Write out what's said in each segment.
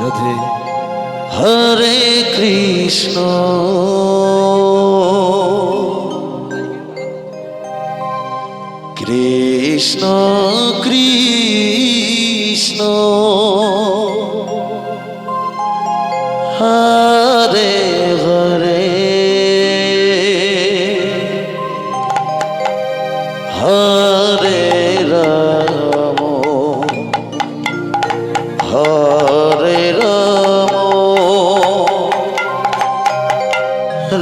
Radhe Hare Krishna. Krishna Krishna. Hare Hare. Hare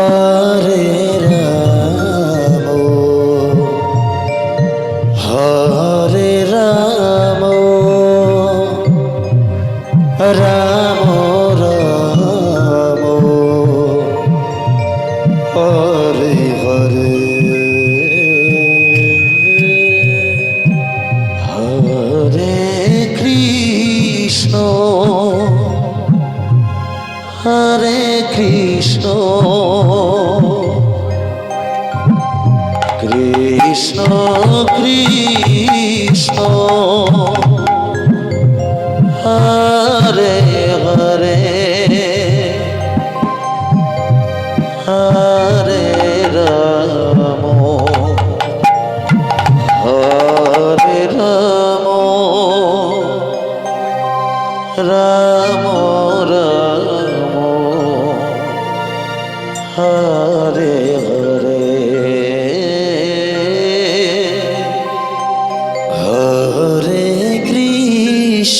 Hare Ram Hare Ram Ram Ram. Hare Hare. Krishna Krishna.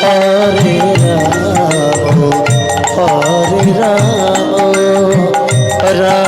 Hare Ram Hare Ram Ram.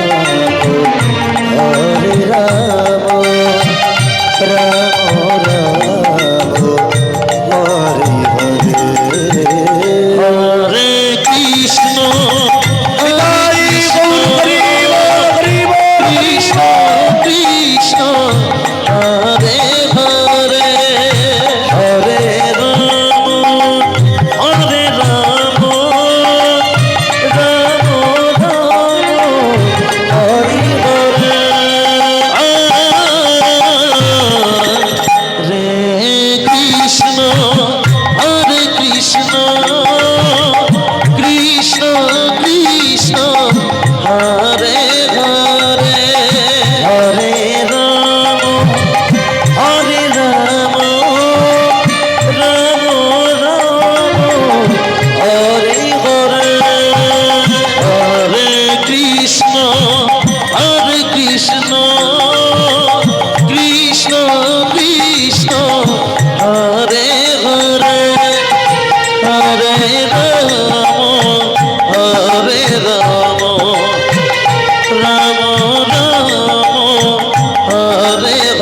Uh.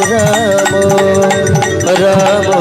Ram Ram